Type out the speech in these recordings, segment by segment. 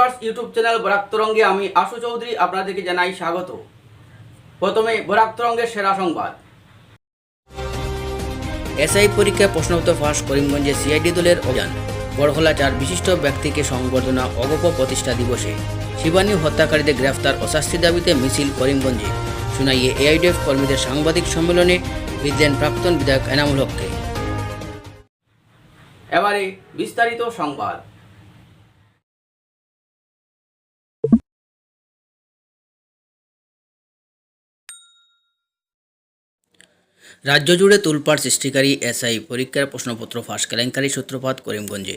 Viewers YouTube channel Barak তরঙ্গে আমি আশু চৌধুরী আপনাদেরকে জানাই স্বাগত। প্রথমে বরাক তরঙ্গের সেরা সংবাদ। এসআই পরীক্ষায় প্রশ্নোত্তর ফাঁস করিমগঞ্জে সিআইডি দলের অভিযান বড়হলা চার বিশিষ্ট ব্যক্তিকে সংবর্ধনা অগপ প্রতিষ্ঠা দিবসে। শিবানী হত্যাকারীদের গ্রেফতার ও শাস্তির দাবিতে মিছিল করিমগঞ্জে। শুনাইয়ে এআইডিএফ কর্মীদের সাংবাদিক সম্মেলনে বিদ্যান প্রাক্তন বিধায়ক এনামুল হককে। এবারে বিস্তারিত সংবাদ। রাজ্য জুড়ে তুলপাড় সৃষ্টিকারী এসআই পরীক্ষার প্রশ্নপত্র ফাঁস কেলেঙ্কারি সূত্রপাত করিমগঞ্জে।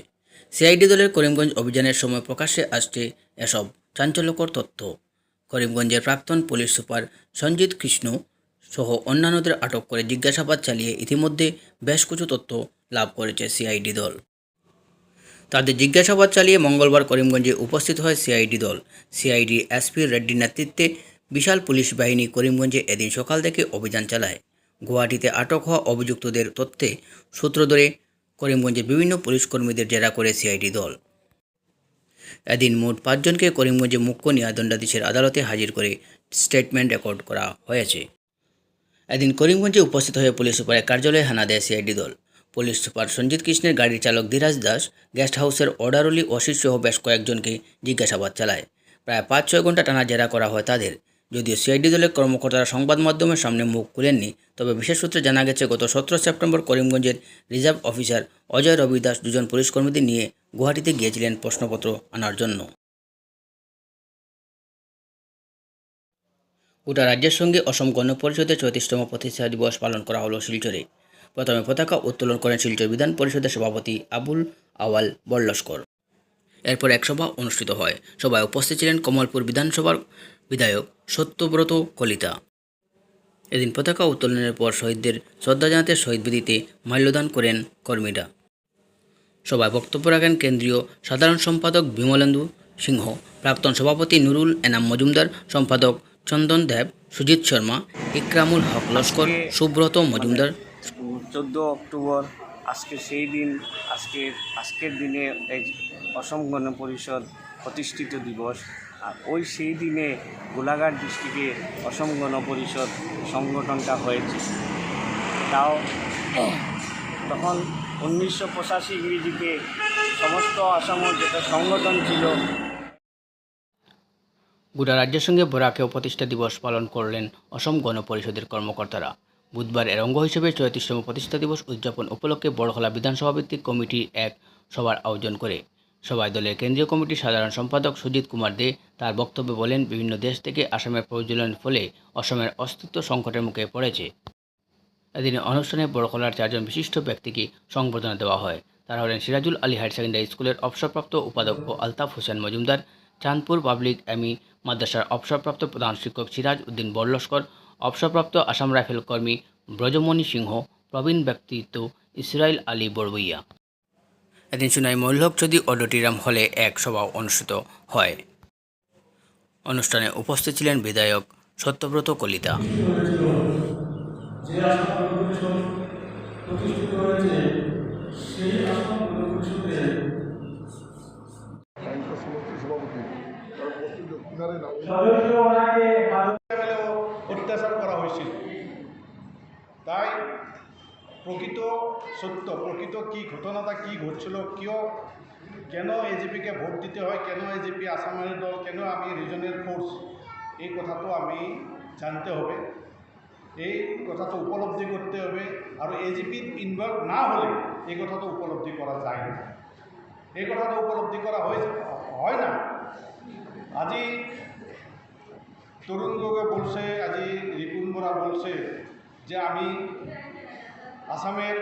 সিআইডি দলের করিমগঞ্জ অভিযানের সময় প্রকাশ্যে আসছে এসব চাঞ্চল্যকর তথ্য। করিমগঞ্জের প্রাক্তন পুলিশ সুপার সঞ্জিত কৃষ্ণ সহ অন্যান্যদের আটক করে জিজ্ঞাসাবাদ চালিয়ে ইতিমধ্যে বেশ কিছু তথ্য লাভ করেছে সিআইডি দল। তাদের জিজ্ঞাসাবাদ চালিয়ে মঙ্গলবার করিমগঞ্জে উপস্থিত হয় সিআইডি দল। সিআইডি এসপি রেড্ডির নেতৃত্বে বিশাল পুলিশ বাহিনী করিমগঞ্জে এদিন সকাল থেকে অভিযান চালায়। গুয়াহাটিতে আটক হওয়া অভিযুক্তদের তথ্যে সূত্র ধরে করিমগঞ্জে বিভিন্ন পুলিশ কর্মীদের জেরা করে সিআইডি দল। এদিন মোট পাঁচজনকে করিমগঞ্জে মুখ্য ন্যায়দণ্ডাধীশের আদালতে হাজির করে স্টেটমেন্ট রেকর্ড করা হয়েছে। এদিন করিমগঞ্জে উপস্থিত হয়ে পুলিশ সুপারের কার্যালয়ে হানা দেয় সিআইডি দল। পুলিশ সুপার সঞ্জিত কৃষ্ণের গাড়ির চালক ধীরাজ দাস, গেস্ট হাউসের অর্ডারলি অসিত সহ বেশ কয়েকজনকে জিজ্ঞাসাবাদ চালায়। প্রায় পাঁচ ছয় ঘণ্টা টানা জেরা করা হয় তাদের। যদিও সিআইডি দলের কর্মকর্তারা সংবাদ মাধ্যমের সামনে মুখ খুলেননি, তবে বিশেষ সূত্রে জানা গেছে, গত সতেরো সেপ্টেম্বর করিমগঞ্জের রিজার্ভ অফিসার অজয় রবি দাস দুজন পুলিশকর্মীদের নিয়ে গুয়াহাটিতে গিয়েছিলেন প্রশ্নপত্র আনার জন্য। গোটা রাজ্যের সঙ্গে অসম গণ পরিষদের চৌত্রিশতম প্রতিষ্ঠা দিবস পালন করা হলো শিলচরে। প্রথমে পতাকা উত্তোলন করেন শিলচর বিধান পরিষদের সভাপতি আবুল আওয়াল বল্লস্কর। এরপর এক সভা অনুষ্ঠিত হয়। সভায় উপস্থিত ছিলেন কমলপুর বিধানসভার বিধায়ক সত্যব্রত কলিতা। এদিন পতাকা উত্তোলনের পর শহীদদের শ্রদ্ধা জানাতে শহীদ বেদিতে মাল্যদান করেন কর্মীরা। সভায় বক্তব্য রাখেন কেন্দ্রীয় সাধারণ সম্পাদক বিমলেন্দু সিংহ, প্রাক্তন সভাপতি নুরুল এনাম মজুমদার, সম্পাদক চন্দন দেব, সুজিত শর্মা, ইকরামুল হক লস্কর, সুব্রত মজুমদার। চোদ্দ অক্টোবর, আজকে সেই দিন আজকের আজকের দিনে অসম গণ পরিষদ প্রতিষ্ঠিত দিবস। ওই সেই দিনে গোলাঘাট ডিস্ট্রিক্টে অসম গণ পরিষদ সংগঠনটা হয়েছে। তাও তখন উনিশশো পঁচাশি ইংরেজিতে সমস্ত আসামের যেটা সংগঠন ছিল। গোটা রাজ্যের সঙ্গে বরাকেও প্রতিষ্ঠা দিবস পালন করলেন অসম গণ পরিষদের কর্মকর্তারা। বুধবার এর অঙ্গ হিসেবে চৌত্রিশতম প্রতিষ্ঠা দিবস উদযাপন উপলক্ষে বড়খলা বিধানসভা ভিত্তিক কমিটি এক সভার আয়োজন করে সভায় দলের কেন্দ্রীয় কমিটির সাধারণ সম্পাদক সুজিত কুমার দে তার বক্তব্যে বলেন, বিভিন্ন দেশ থেকে আসামের প্রজ্বলনের ফলে অসমের অস্তিত্ব সংকটের মুখে পড়েছে। এদিনে অনুষ্ঠানে বড়খলার চারজন বিশিষ্ট ব্যক্তিকে সংবর্ধনা দেওয়া হয়। তারা হলেন সিরাজুল আলী হায়ার সেকেন্ডারি স্কুলের অবসরপ্রাপ্ত উপাধ্যক্ষ আলতাফ হোসেন মজুমদার, চাঁদপুর পাবলিক এমি মাদ্রাসার অবসরপ্রাপ্ত প্রধান শিক্ষক সিরাজ উদ্দিন বল্লস্কর অবসরপ্রাপ্ত আসাম রাইফেল কর্মী ব্রজমণি সিংহ, প্রবীণ ব্যক্তিত্ব ইসরাইল আলী বড়বইয়া। এদিন শুনাই মল্লক চৌধুরী অডিটোরিয়াম হলে এক সভা অনুষ্ঠিত হয়। অনুষ্ঠানে উপস্থিত ছিলেন বিধায়ক সত্যব্রত কলিতা। যে আসাম গণ পরিষদ প্রতিষ্ঠিত হয়েছে সেই আসাম গণ পরিষদে লেভেলেও অত্যাচার করা হয়েছিল তাই প্রকৃত সত্য, প্রকৃত কি ঘটনাটা কি ঘটছিল, কিয়, কেন এজিপিকে ভোট দিতে হয়, কেন এজিপি আসামের দল, কেন আমি রিজনের ফোর্স এই কথাটো আমি জানতে হবে। এই কথাটো উপলব্ধি করতে হবে আৰু এজিপিত ইনভলভ না হলে এই কথাটো উপলব্ধি করা যায় না। এই কথাটো উপলব্ধি করা হয় হয় না? আজি তরুণ গগৈ বলছে, আজি রিপুন বরা বলছে যে আমি আসামের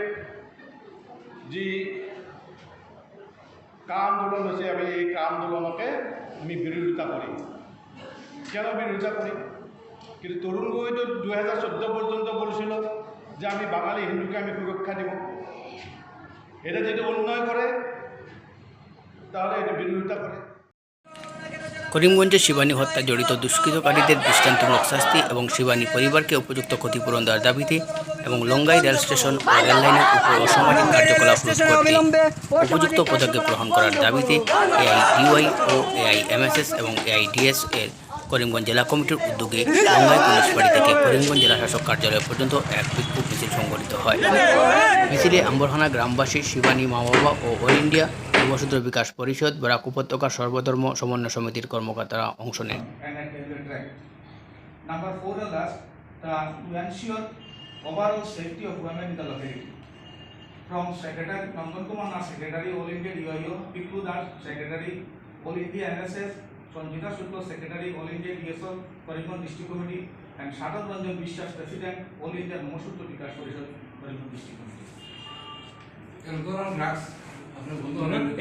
যি কা আন্দোলন হয়েছে, আমি এই কা আন্দোলনকে আমি বিরোধিতা করি। কেন বিরোধিতা করি? কিন্তু তরুণ গগৈ তো দু হাজার চোদ্দ পর্যন্ত বলছিল যে আমি বাঙালি, হিন্দুকে আমি সুরক্ষা দিব। এটা যদি অন্যায় করে, তাহলে এটা বিরোধিতা করে। করিমগঞ্জে শিবানী হত্যা জড়িত দুষ্কৃতকারীদের দৃষ্টান্তমূলক শাস্তি এবং শিবানী পরিবারকে উপযুক্ত ক্ষতিপূরণ দেওয়ার দাবিতে এবং লঙ্গাই রেল স্টেশন ও রেললাইনের উপর অসামাজিক কার্যকলাপ করতে উপযুক্ত পদক্ষেপ গ্রহণ করার দাবিতে এআই এআইডিওয়াই ও এআইএমএসএস এবং এআইডিএস এর করিমগঞ্জ জেলা কমিটির উদ্যোগে লঙ্গাই পুলিশ বাড়ি থেকে করিমগঞ্জ জেলা শাসক কার্যালয় পর্যন্ত এক বিক্ষোভ মিছিল সংগঠিত হয়। মিছিলে আম্বরহানা গ্রামবাসী শিবানী মা বাবা ও অল ইন্ডিয়া যুবসূত্র বিকাশ পরিষদ বরাক উপত্যকা সর্বধর্ম সমন্বয় সমিতির কর্মকর্তারা অংশ নেন. Number four is that to ensure overall safety of women in the locality. From Secretary Nandan Kumar Secretary All India DIO, Pikku Das Secretary All India NSS, Sanjita Shukla Secretary All India DSO, Karimganj District Committee, and Shadab Ranjan বিশ্বাস President All India Namasutta Vikas Parishad, Karimganj District Committee.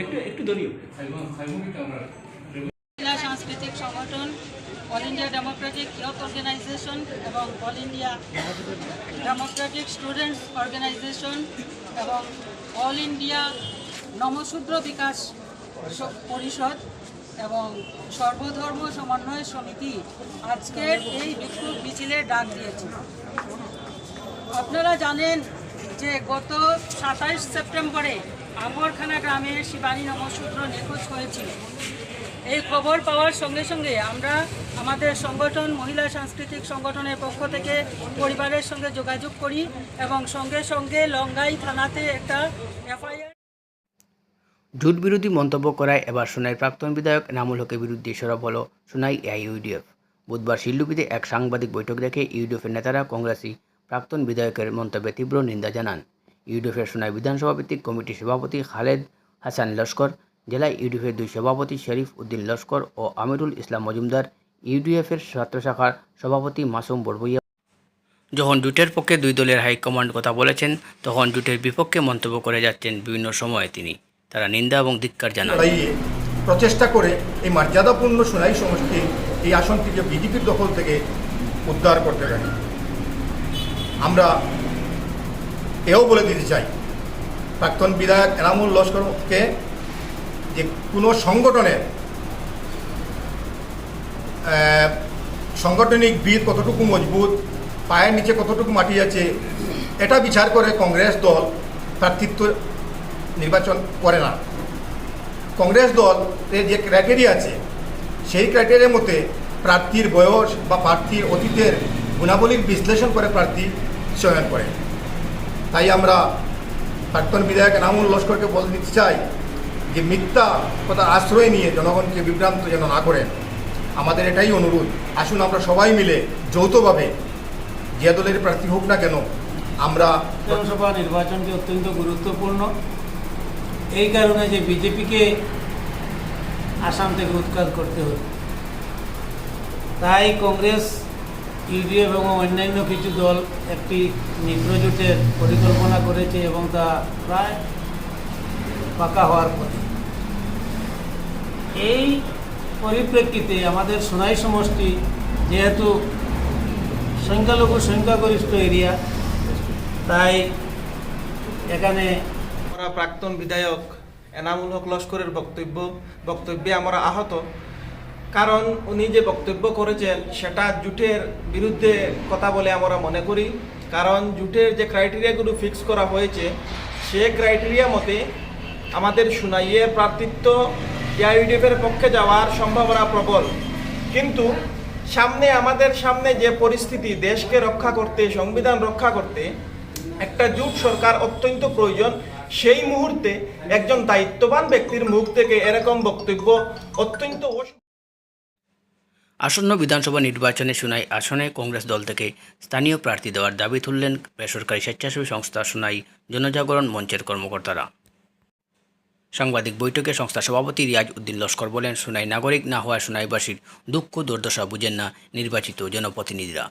একটু একটু দলীয় জেলা সাংস্কৃতিক সংগঠন all India democratic youth organisation এবং all India democratic students organisation এবং all India Namasudra Bikash Parishad এবং সর্বধর্ম সমন্বয় সমিতি আজকের এই বিক্ষোভ মিছিলের ডাক দিয়েছে। আপনারা জানেন যে গত সাতাইশ সেপ্টেম্বরে আম্বরখানা গ্রামে শিবানী নমশূদ্র নিখোঁজ হয়েছিল এই খবর পাওয়ার সঙ্গে সঙ্গে আমরা আমাদের সংগঠন, মহিলা সাংস্কৃতিক সংগঠনের পক্ষ থেকে পরিবারের সঙ্গে যোগাযোগ করি এবং সঙ্গে সঙ্গে লঙ্গাই থানাতে একটা এফআইআর জোট বিরোধী মন্তব্য করায় এবার সোনাই প্রাক্তন বিধায়ক এনামুল হকের বিরুদ্ধে সরব হল সোনাই এআইইউডিএফ। বুধবার শিল্লুপিতে এক সাংবাদিক বৈঠক দেখে ইউডিএফের নেতারা কংগ্রেসি প্রাক্তন বিধায়কের মন্তব্যে তীব্র নিন্দা জানান। ইউডিএফের সোনাই বিধানসভা ভিত্তিক কমিটির সভাপতি খালেদ হাসান লস্কর জেলা ইউডিএফের দুই সভাপতি শরীফ উদ্দিন লস্কর ও আমিরুল ইসলাম মজুমদার, ইউডিএফের ছাত্র শাখার সভাপতি মাসুম বড়বইয়া যখন জুটের পক্ষে দুই দলের হাইকমান্ড কথা বলেছেন, তখন জুটের বিপক্ষে মন্তব্য করে যাচ্ছেন বিভিন্ন সময়ে তিনি। তারা নিন্দা এবং ধিক্কার জানান। প্রচেষ্টা করে এই মর্যাদাপূর্ণ সোনাই সমষ্টি এই আসনটিকে বিজেপির দখল থেকে উদ্ধার করতে পারি। আমরা এও বলে দিতে চাই, প্রাক্তন বিধায়ক এনামুল লস্করকে যে কোনো সংগঠনের সাংগঠনিক ভিত কতটুকু মজবুত, পায়ের নিচে কতটুকু মাটি আছে, এটা বিচার করে কংগ্রেস দল প্রার্থিত্ব নির্বাচন করে না। কংগ্রেস দল এর যে ক্রাইটেরিয়া আছে, সেই ক্রাইটেরিয়ার মধ্যে প্রার্থীর বয়স বা প্রার্থীর অতীতের গুণাবলীর বিশ্লেষণ করে প্রার্থী চয়ন করে। তাই আমরা প্রাক্তন বিধায়ক নামুল লস্করকে বল দিতে চাই যে মিথ্যা কথা আশ্রয় নিয়ে জনগণকে বিভ্রান্ত যেন না করেন। আমাদের এটাই অনুরোধ। আসুন আমরা সবাই মিলে যৌথভাবে যে দলের প্রার্থী হোক না কেন, আমরা বিধানসভা নির্বাচনটি অত্যন্ত গুরুত্বপূর্ণ। এই কারণে যে বিজেপিকে আসাম থেকে উৎখাত করতে হবে তাই কংগ্রেস ইউডিএফ এবং অন্যান্য কিছু দল একটি মিত্রজোটের পরিকল্পনা করেছে এবং তা প্রায় পাকা হওয়ার পরে এই পরিপ্রেক্ষিতে আমাদের সোনাই সমষ্টি যেহেতু সংখ্যালঘু সংখ্যাগরিষ্ঠ এরিয়া, তাই এখানে প্রাক্তন বিধায়ক এনামুল হক লস্করের বক্তব্য বক্তব্যে আমরা আহত। কারণ উনি যে বক্তব্য করেছেন, সেটা জুটের বিরুদ্ধে কথা বলে আমরা মনে করি। কারণ জুটের যে ক্রাইটেরিয়াগুলো ফিক্স করা হয়েছে, সে ক্রাইটেরিয়া মতে আমাদের সুনাইয়ের প্রার্থিত্ব এআইডিএফের পক্ষে যাওয়ার সম্ভাবনা প্রবল। কিন্তু সামনে, আমাদের সামনে যে পরিস্থিতি, দেশকে রক্ষা করতে, সংবিধান রক্ষা করতে, একটা জুট সরকার অত্যন্ত প্রয়োজন। সেই মুহূর্তে একজন দায়িত্ববান ব্যক্তির মুখ থেকে এরকম বক্তব্য অত্যন্ত আসন্ন বিধানসভা নির্বাচনে সুনাই আসনে কংগ্রেস দল থেকে স্থানীয় প্রার্থী দেওয়ার দাবি তুললেন বেসরকারি স্বেচ্ছাসেবী সংস্থা সুনাই জনজাগরণ মঞ্চের কর্মকর্তারা। সাংবাদিক বৈঠকে সংস্থার সভাপতি রিয়াজ উদ্দিন লস্কর বলেন, সুনাই নাগরিক না হওয়ায় সুনাইবাসীর দুঃখ, দুর্দশা বুঝেন না নির্বাচিত জনপ্রতিনিধিরা।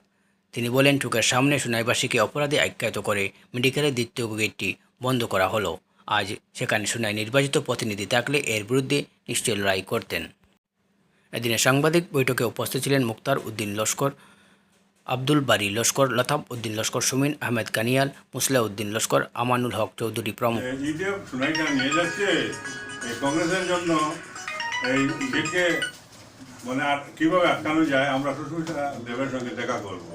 তিনি বলেন চোখের সামনে সুনাইবাসীকে অপরাধে আখ্যায়িত করে মেডিকেলের দ্বিতীয় গেটটি বন্ধ করা হলো। আজ সেখানে সুনাই নির্বাচিত প্রতিনিধি থাকলে এর বিরুদ্ধে নিশ্চয় লড়াই করতেন। এদিনে সাংবাদিক বৈঠকে উপস্থিত ছিলেন মুক্তার উদ্দিন লস্কর, আব্দুল বারি লস্কর লতাব উদ্দিন লস্কর, সুমিন আহমেদ কানিয়াল, মুসলা উদ্দিন লস্কর, আমানুল হক চৌধুরী প্রমুখ। কংগ্রেসের জন্য এই মানে আর কীভাবে আটকানো যায়, আমরা দেবের সঙ্গে দেখা করব।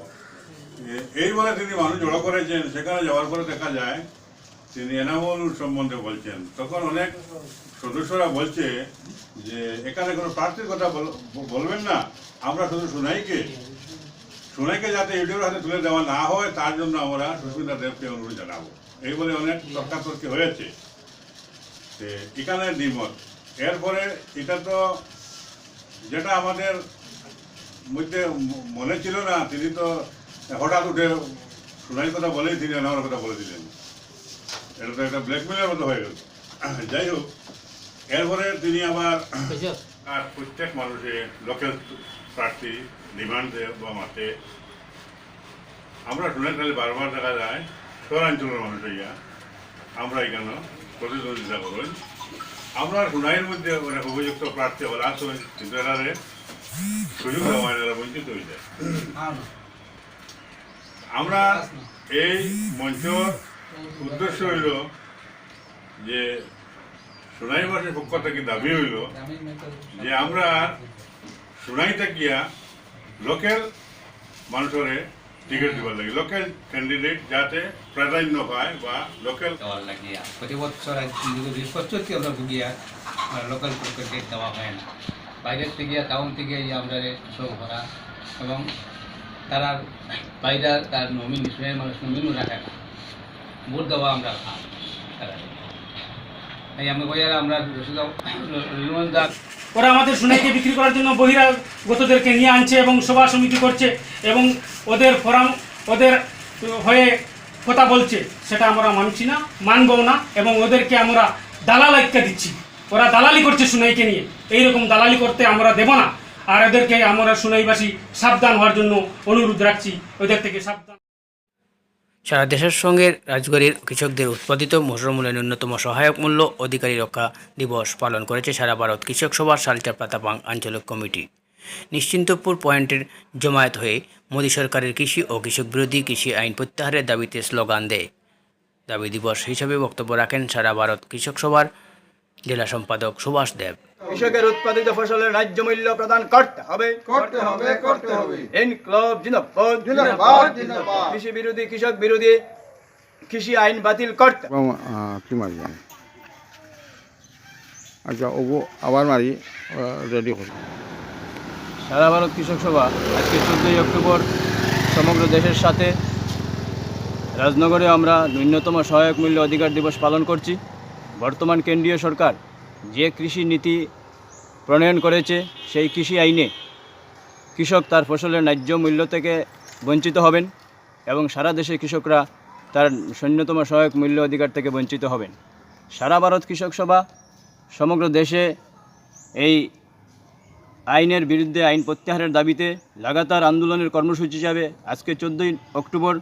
এই বলে তিনি মানুষ জড়ো করেছেন, সেখানে যাওয়ার পরে দেখা যায়, তিনি এনামুল সম্বন্ধে বলছেন। তখন অনেক সদস্যরা বলছে যে, এখানে কোনো প্রার্থীর কথা বল- বলবেন না। আমরা শুধু সোনাইকে সোনাইকে যাতে ইউটিউবের হাতে তুলে দেওয়া না হয়, তার জন্য আমরা সুস্মিতা দেবকে অনুরোধ জানাব। এই বলে অনেক তর্কাতর্কি হয়েছে। এখানে দ্বিমত। এরপরে এটা তো যেটা আমাদের মধ্যে মনে ছিল না, তিনি তো হঠাৎ উঠে শুনাই কথা বলেই তিনি আমার কথা বলে দিলেন। এটা তো একটা ব্ল্যাকমেলের মতো হয়ে গেল। যাই হোক এরপরে তিনি আবার আর প্রত্যেক মানুষের লোকাল প্রার্থী ডিমান্ড বা মাঠে। আমরা শুনে খালি বারবার দেখা যায় শহরাঞ্চলের মানুষ হইয়া আমরা এখানে প্রতিদ্বন্দ্বিতা করুন। আমরা শুনাইয়ের মধ্যে উপযুক্ত প্রার্থী হলা তো কিন্তু এরারে সুযোগ দেওয়া বঞ্চিত হয়ে যায়। আমরা এই মঞ্চর উদ্দেশ্য হইল যে সোনাইবাসীর পক্ষ থেকে দাবি হইল। যে আমরা সোনাই থাকিয়া লোকাল মানুষের টিকিট দিবার লাগে। লোকাল ক্যান্ডিডেট যাতে প্রাধান্য পায় বা লোকাল লাগিয়া প্রতি বছর আমরা ভুগিয়া লোকাল ক্রিকেট দেওয়া হয় না। বাইরের থেকে টাউন থেকে আমরা সব ভরা এবং তারা বাইরে তার নমিনি মানুষ নমিনও রাখে না। ভোট দেওয়া আমরা তারা ওরা আমাদের সোনাইকে বিক্রি করার জন্য বহিরাগতদেরকে নিয়ে আনছে এবং সভা সমিতি করছে এবং ওদের ফরাম, ওদের হয়ে কথা বলছে। সেটা আমরা মানছি না, মানবও না এবং ওদেরকে আমরা দালাল আখ্যা দিচ্ছি। ওরা দালালি করছে সোনাইকে নিয়ে। এইরকম দালালি করতে আমরা দেব না। আর ওদেরকে আমরা সোনাইবাসী সাবধান হওয়ার জন্য অনুরোধ রাখছি। ওদের থেকে সাবধান সারা দেশের সঙ্গে রাজবাড়ির কৃষকদের উৎপাদিত মসুর মূল্যের ন্যূনতম সহায়ক মূল্য অধিকারী রক্ষা দিবস পালন করেছে সারা ভারত কৃষক সভার সালচা পাতাপাং আঞ্চলিক কমিটি। নিশ্চিন্তপুর পয়েন্টের জমায়েত হয়ে মোদী সরকারের কৃষি ও কৃষক বিরোধী কৃষি আইন প্রত্যাহারের দাবিতে স্লোগান দেয়। দাবি দিবস হিসাবে বক্তব্য রাখেন সারা ভারত কৃষক সভার জেলা সম্পাদক সুভাষ দেব। কৃষকের উৎপাদিত ফসলের ন্যায্য মূল্য প্রদান করতে হবে। করতে হবে করতে হবে। ইনক্লব জিন্দাবাদ। জিন্দাবাদ, জিন্দাবাদ। কৃষি বিরোধী কৃষক বিরোধী কৃষি আইন বাতিল করতে। আচ্ছা ওগো আবার মারি রেডি করি সারা ভারত কৃষক সভা আজকে চোদ্দোই অক্টোবর। সমগ্র দেশের সাথে রাজনগরে আমরা ন্যূনতম সহায়ক মূল্য অধিকার দিবস পালন করছি। বর্তমান কেন্দ্রীয় সরকার যে কৃষি নীতি প্রণয়ন করেছে, সেই কৃষি আইনে কৃষক তার ফসলের ন্যায্য মূল্য থেকে বঞ্চিত হবেন এবং সারা দেশে কৃষকরা তার ন্যূনতম সহায়ক মূল্য অধিকার থেকে বঞ্চিত হবেন। সারা ভারত কৃষক সভা সমগ্র দেশে এই আইনের বিরুদ্ধে আইন প্রত্যাহারের দাবিতে লাগাতার আন্দোলনের কর্মসূচি হিসাবে আজকে চোদ্দোই অক্টোবর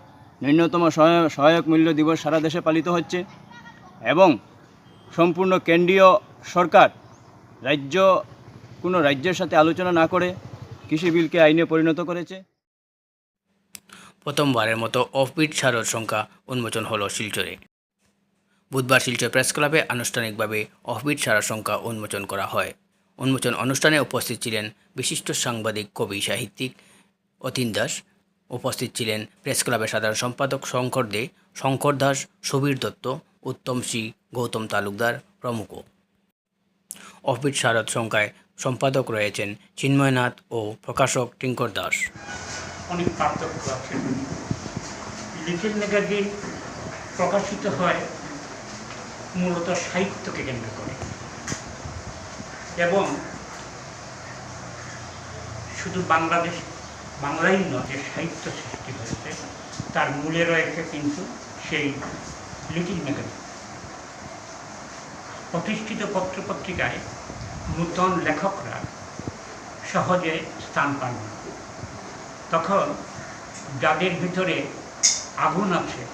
ন্যূনতম সহায়- সহায়ক মূল্য দিবস সারা দেশে পালিত হচ্ছে এবং সম্পূর্ণ কেন্দ্রীয় সরকার রাজ্য, কোনো রাজ্যের সাথে আলোচনা না করে কৃষি বিলকে আইনে পরিণত করেছে। প্রথমবারের মতো অফবিট সারদ সংখ্যা উন্মোচন হলো শিলচরে। বুধবার শিলচর প্রেস ক্লাবে আনুষ্ঠানিকভাবে অফবিট সারদ সংখ্যা উন্মোচন করা হয়। উন্মোচন অনুষ্ঠানে উপস্থিত ছিলেন বিশিষ্ট সাংবাদিক, কবি, সাহিত্যিক অতীন দাস। উপস্থিত ছিলেন প্রেস ক্লাবের সাধারণ সম্পাদক শঙ্কর দে, শঙ্কর দাস, সুবীর দত্ত উত্তম সিং, গৌতম তালুকদার প্রমুখ। অফবিট শারদ সংখ্যায় সম্পাদক রয়েছেন চিন্ময়নাথ ও প্রকাশক টিঙ্কর দাস। অনেক পার্থক্য আছে। লিটিল ম্যাগাজিন প্রকাশিত হয় মূলত সাহিত্যকে কেন্দ্র করে। এবং শুধু বাংলাদেশ, বাংলাই নয়, যে সাহিত্য সৃষ্টি হয়েছে, তার মূলে রয়েছে কিন্তু সেই লিটিল ম্যাগাজিন প্রতিষ্ঠিত পত্রপত্রিকায় নূতন লেখকরা সহজে স্থান পান না। তখন যাদের ভিতরে আগুন আছে।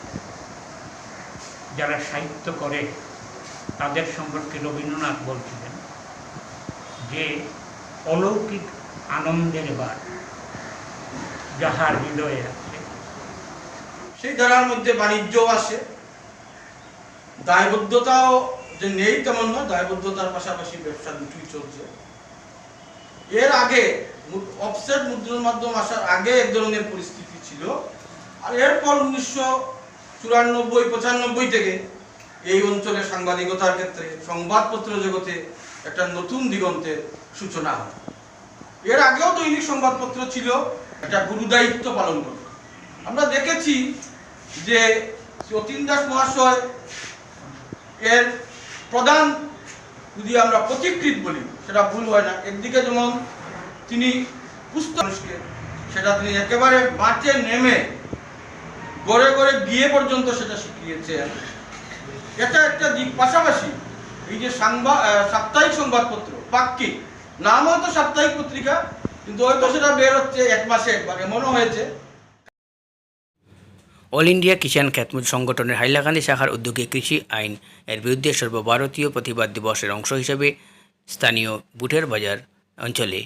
যারা সাহিত্য করে, তাদের সম্পর্কে রবীন্দ্রনাথ বলছিলেন যে, অলৌকিক আনন্দের বার যাহার হৃদয়ে আছে। সেই ধারার মধ্যে বাণিজ্যও আসে। দায়বদ্ধতাও যে নেই তেমন নয়, দায়বদ্ধতার পাশাপাশি ব্যবসা দুটোই চলছে। এর আগে অফসেট মুদ্রণ মাধ্যম আসার আগে এক ধরনের পরিস্থিতি ছিল। আর এরপর উনিশশো চুরানব্বই, পঁচানব্বই থেকে এই অঞ্চলে সাংবাদিকতার ক্ষেত্রে সংবাদপত্র জগতে একটা নতুন দিগন্তের সূচনা হয়। এর আগেও দৈনিক সংবাদপত্র ছিল, একটা গুরুদায়িত্ব পালন করে আমরা দেখেছি যে যতীন দাস মহাশয় এর প্রধান যদি আমরা পথিকৃত বলি, সেটা ভুল হয় না। একদিকে যেমন তিনি পুস্তক মানুষকে, সেটা তিনি একেবারে মাঠে নেমে গড়ে গড়ে গিয়ে পর্যন্ত সেটা শিখিয়েছেন। এটা একটা দিক পাশাপাশি এই যে সাংবাদ সাপ্তাহিক সংবাদপত্র, পাক্ষিক নাম হয়তো সাপ্তাহিক পত্রিকা, কিন্তু হয়তো সেটা বের হচ্ছে এক মাসে একবার এমনও হয়েছে। অল ইন্ডিয়া কিষাণ খ্যাতমুজ সংগঠনের হাইলাকান্দি শাখার উদ্যোগে কৃষি আইন এর বিরুদ্ধে সর্বভারতীয় প্রতিবাদ দিবসের অংশ হিসেবে স্থানীয় বুটের বাজার অঞ্চলে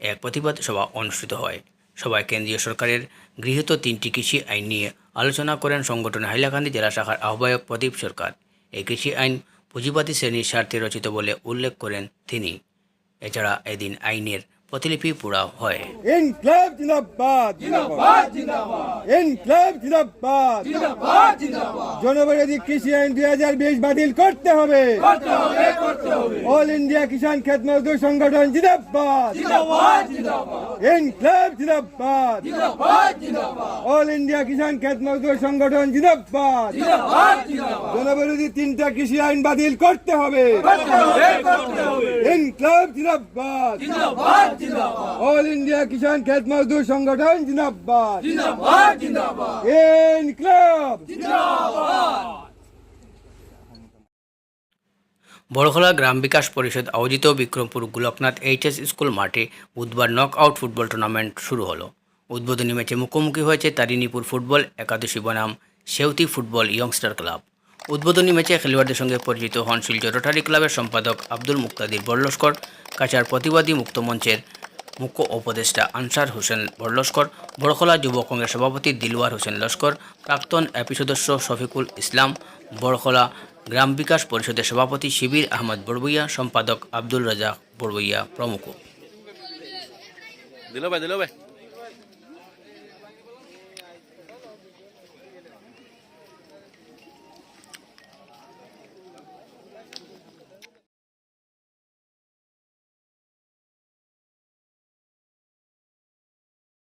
এক প্রতিবাদ সভা অনুষ্ঠিত হয়। সভায় কেন্দ্রীয় সরকারের গৃহীত তিনটি কৃষি আইন নিয়ে আলোচনা করেন সংগঠনের হাইলাকান্দি জেলা শাখার আহ্বায়ক প্রদীপ সরকার। এই কৃষি আইন পুঁজিবাদী শ্রেণির স্বার্থে রচিত বলে উল্লেখ করেন তিনি। এছাড়া এদিন আইনের প্রতিলিপি পোড়া হয়। ইনকলাব জিন্দাবাদ। জিন্দাবাদ জিন্দাবাদ। ইনকলাব জিন্দাবাদ। জিন্দাবাদ জিন্দাবাদ। জনবিরোধী কৃষি আইন বাতিল করতে হবে। করতে হবে করতে হবে। অল ইন্ডিয়া কিষাণ খেত মজদুর সংগঠন জিন্দাবাদ। জিন্দাবাদ জিন্দাবাদ। ইনকলাব জিন্দাবাদ। জিন্দাবাদ জিন্দাবাদ। অল ইন্ডিয়া কিষাণ খেত মজদুর সংগঠন জিন্দাবাদ। জিন্দাবাদ জিন্দাবাদ। জনবিরোধী তিনটা কৃষি আইন বাতিল করতে হবে। করতে হবে ইনকলাব জিন্দাবাদ। জিন্দাবাদ জিন্দাবাদ। অল ইন্ডিয়া কিষাণ খেত মজদুর সংগঠন জিন্দাবাদ। জিন্দাবাদ জিন্দাবাদ। ইনকলাব বড়খলা গ্রাম বিকাশ পরিষদ আয়োজিত বিক্রমপুর গোলকনাথ এইচএস স্কুল মাঠে বুধবার নক আউট ফুটবল টুর্নামেন্ট শুরু হলো। উদ্বোধনী ম্যাচে মুখোমুখি হয়েছে তারিণীপুর ফুটবল একাদশী বনাম সেউতি ফুটবল ইয়ংস্টার ক্লাব উদ্বোধনী ম্যাচে খেলোয়াড়দের সঙ্গে পরিচিত হন শিলচর রোটারি ক্লাবের সম্পাদক আব্দুল মুক্তাদির বড়লস্কর কাছার প্রতিবাদী মুক্ত মঞ্চের মুখ্য উপদেষ্টা আনসার হোসেন বড়লস্কর বড়খলা যুব কংগ্রেস সভাপতি দিলওয়ার হোসেন লস্কর, প্রাক্তন এপি সদস্য শফিকুল ইসলাম, বড়খলা গ্রাম বিকাশ পরিষদের সভাপতি শিবির আহমদ বড়বইয়া, সম্পাদক আব্দুল রাজা বড়বইয়া প্রমুখ।